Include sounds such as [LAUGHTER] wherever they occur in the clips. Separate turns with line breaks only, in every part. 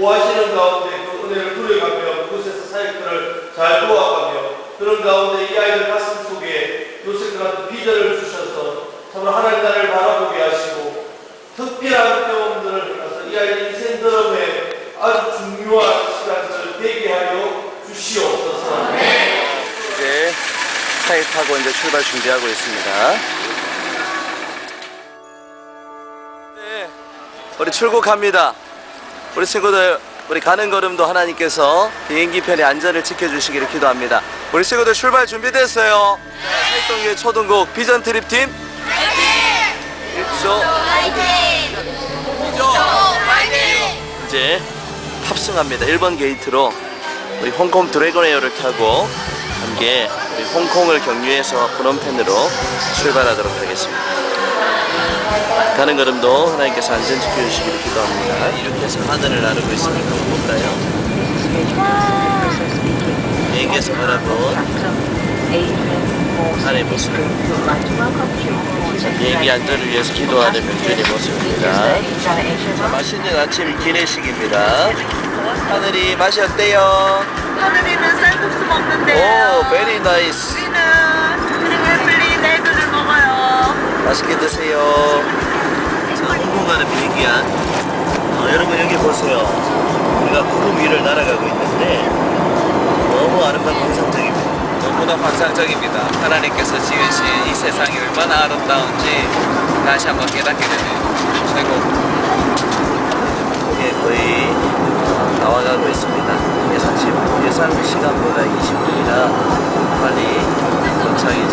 보하시는 가운데 그 은혜를 누려가며 그곳에서 사역들을 잘 도와가며 그런 가운데 이 아이들 가슴 속에 요셉 같은 비전을 주셔서 참으로 하나님 나라를 바라보게 하시고 특별한 경험들을 통해서 이 아이들 인생 드럼에 아주 중요한 시간들을 되게 하여 주시옵소서.
이제 차에 타고 이제 출발 준비하고 있습니다. 네, 우리 출국합니다. 우리 친구들, 우리 가는 걸음도 하나님께서 비행기 편의 안전을 지켜주시기를 기도합니다. 우리 친구들 출발 준비됐어요. 네, 활동계 초등국 비전 트립 팀. 입소 이제 탑승합니다. 1번 게이트로 우리 홍콩 드래곤 에어를 타고 함께 우리 홍콩을 경유해서 프놈펜으로 출발하도록 하겠습니다. 가는 걸음도 하나님께서 안전 지켜주시기를 기도합니다. 이렇게 해서 하늘을 나르고 있습니다. 볼까요? 비행기에서 바라본 하늘의 모습. 비행기 안전을 위해서 기도하는 명준의 모습입니다. 자, 맛있는 아침 기내식입니다. 하늘이 맛이 어때요?
하늘이는 쌀국수 먹는데요.
오, very nice.
우리는
맛있게 드세요. 자, 홍콩 가는 비행기 안. 어, 여러분 여기 보세요. 우리가 구름 위를 날아가고 있는데 너무 아름답고 환상적입니다.
너무나 환상적입니다. 하나님께서 지으신 이 세상이 얼마나 아름다운지 다시 한번 깨닫게 되네요. 최고.
이게 거의 어, 나와가고 있습니다. 예상, 시, 시간보다 20분이나 빨리 도착 예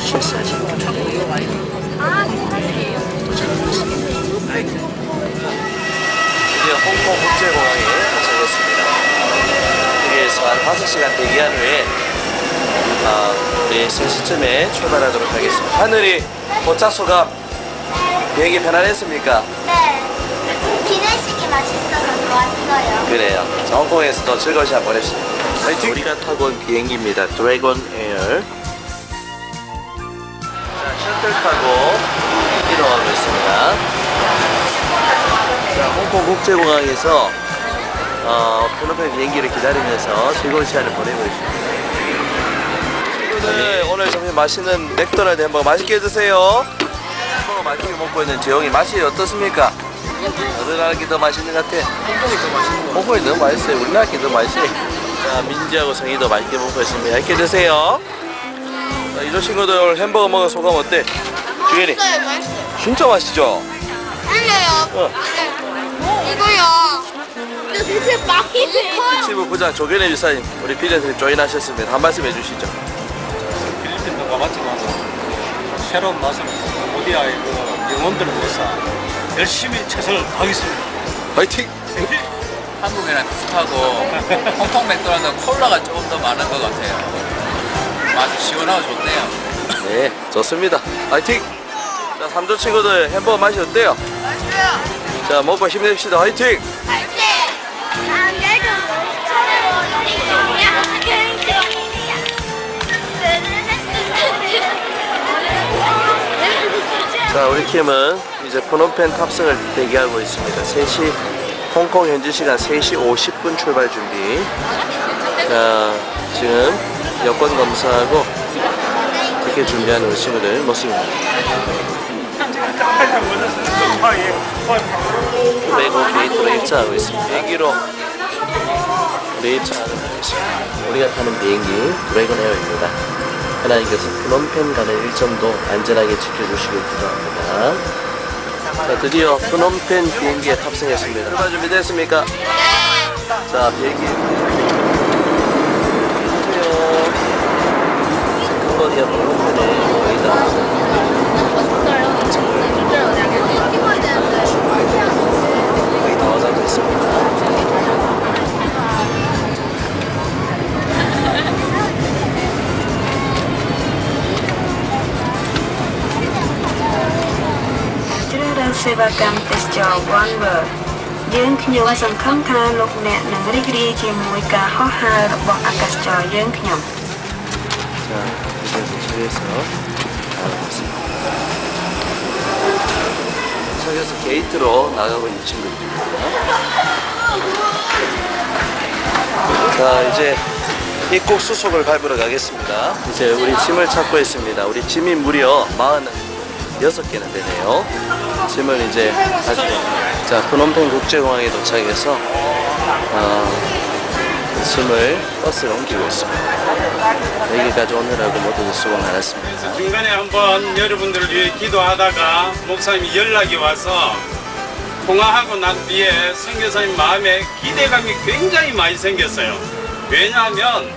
시간으로 10시 40분에 도착하고 있습니다. 드디어 홍콩 국제공항에 도착했습니다. 여기에서 한 5시간 대기한 후에 아, 우리 3시쯤에 출발하도록 하겠습니다. 하늘이 도착 소감 비행기 편안했습니까?
네. 기내식이 맛있어서 좋았어요.
그래요. 자, 홍콩에서도 즐거운 시간 보냅시다. 화이팅! 우리가 타고 온 비행기입니다. 드래곤 에어. 자, 셔틀 타고 이동하고 있습니다. 자, 홍콩 국제공항에서 어, 프노펜 비행기를 기다리면서 즐거운 시간을 보내고 있습니다. 친구들, 오늘 점심 맛있는 맥도날드 햄버거 맛있게 드세요. 햄버거 맛있게 먹고 있는 지영이 맛이 어떻습니까? 어느 나라기 더 맛있는 것 같아? 홍콩이 더 맛있는 거 홍콩이 더 맛있어요. 우리나라기 더 맛있어요. 자, 민지하고 성희도 맛있게 먹고 있습니다. 맛있게 드세요. 자, 이조 친구들 오늘 햄버거 먹은 소감 어때? 주현이
맛있어요, 맛있어요.
진짜 맛있죠?
아니에요.
어.
이거요. 이거 대체 막히지?
치부 부장 조견혜 주사님 우리 피디님 조인하셨습니다. 한 말씀 해주시죠.
필리핀도 가봤지만 새로운 맛을 캄보디아의 그 영혼들을 위해서 열심히 최선을 다하겠습니다.
화이팅! [LAUGHS]
한국이랑 비슷하고 홍콩 맥도날드 콜라가 조금 더 많은 것 같아요. 아주 시원하고 좋네요.
네, 좋습니다. 화이팅! 자, 삼조 친구들 햄버거 맛이 어때요?
맛있어요.
자, 먹고 힘냅시다. 화이팅! 자, 우리 팀은 이제 프놈펜 탑승을 대기하고 있습니다. 3시, 홍콩 현지 시간 3시 50분 출발 준비. 자, 지금 여권 검사하고 티켓 준비하는 우리 친구들 모습입니다. 외국 게이트로 입장하고 있습니다. 비행기로 입장하는 하겠습니다. 우리가 타는 비행기 드래곤 에어입니다. 하나님께서 프놈펜 가는 일정도 안전하게 지켜주시길 기도합니다. 자, 드디어 프놈펜 비행기에 탑승했습니다. 출발 준비됐습니까? 자, 비행기. 캄보디아 프놈펜에 거의 다 거의 다 와가고 있습니다.
សេវាកម្មទេសចរ One World យើងខ្ញុំសង្ឃឹមថាលោកអ្នកនឹងរីករាយជាមួយការហោះហើររបស់អាកាសចរយើងខ្ញុំ
자, 이제 도착해서 나가겠습니다. 도착해서 게이트로 나가고 있는 친구들입니다. 자, 이제 입국 수속을 밟으러 가겠습니다. 이제 우리 짐을 찾고 있습니다. 우리 짐이 무려 46개나 되네요. 짐을 이제 가지고 자, 프놈펜 국제공항에 도착해서 어, 짐을 버스로 옮기고 있습니다. 여기까지 오느라고 모두 수고 많았습니다.
중간에 한번 여러분들을 위해 기도하다가 목사님이 연락이 와서 통화하고 난 뒤에 선교사님 마음에 기대감이 굉장히 많이 생겼어요. 왜냐하면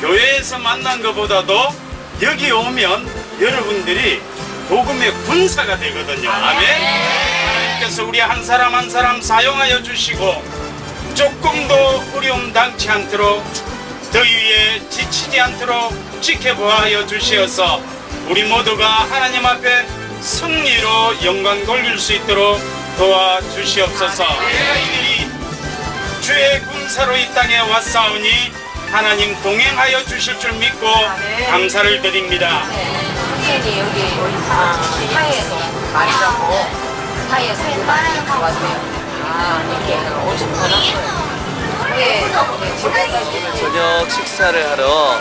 교회에서 만난 것보다도 여기 오면 여러분들이 복음의 군사가 되거든요. 아멘. 하나님께서 우리 한 사람 한 사람 사용하여 주시고 조금 도 어려움 당치 않도록 더위에 지치지 않도록 지켜보아여 주시어서 우리 모두가 하나님 앞에 승리로 영광 돌릴 수 있도록 도와주시옵소서 이들이 주의 군사로 이 땅에 왔사오니 하나님 동행하여 주실 줄 믿고 감사를 드립니다
네. 여기 아, 하에서 말이라고 하에서 말하는 것 같아요 아, 네.
저녁 식사를 하러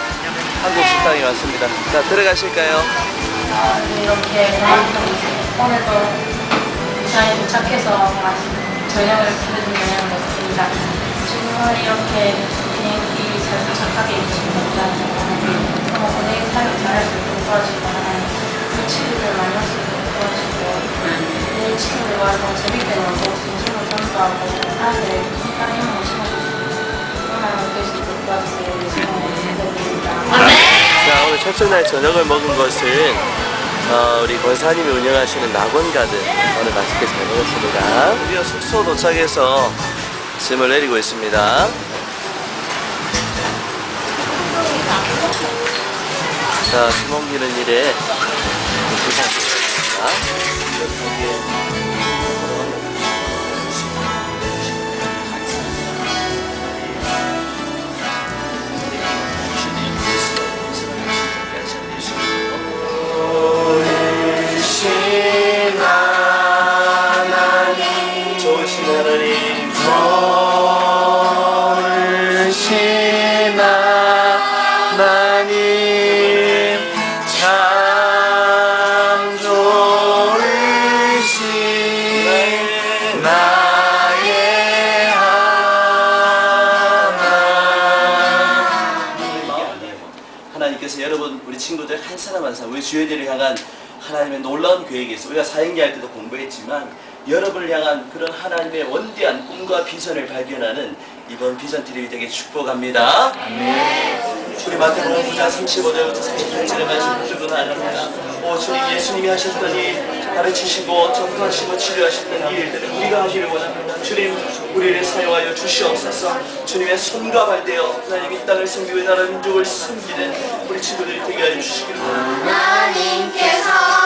한국 식당에 왔습니다. 자, 들어가실까요?
이렇게 오늘도 잘 도착해서 저녁을 부르는 모습입니다. 정말 이렇게 비행기 잘 도착하게 해주신다. 너무 고생 사역 잘할 수 있도록 도와주시고 그 친구들 만날 수 있도록 도와주시고 내 친구들과 더 재밌게 놀고 진심을 전도하고
자, 오늘 첫째 날 저녁을 먹은 것은 어, 우리 권사님이 운영하시는 낙원가든 오늘 맛있게 잘 먹었습니다. 드디어 숙소 도착해서 짐을 내리고 있습니다. 자, 짐 옮기는 일에 부탁드립니다. 하나님께서 여러분 우리 친구들 한 사람 한 사람 우리 주연이를 향한 하나님의 놀라운 계획이 있어 우리가 사행기 할 때도 공부했지만 여러분을 향한 그런 하나님의 원대한 꿈과 비전을 발견하는 이번 비전 트립이 되게 축복합니다. 우리 마태복음 9장 35절부터 40절에 말씀 붙들고 나갑니다. 오 주님 예수님이 하셨더니 가르치시고 전도하시고 치료하셨던 이 일들을 우리가 하기를 원합니다. 주님 우리를 사용하여 주시옵소서. 주님의 손과 발되어 하나님 이 땅을 섬기고 이 나라 민족을 섬기는 우리 친구들이 되게 하여 주시기를 원합니다.
하나님께서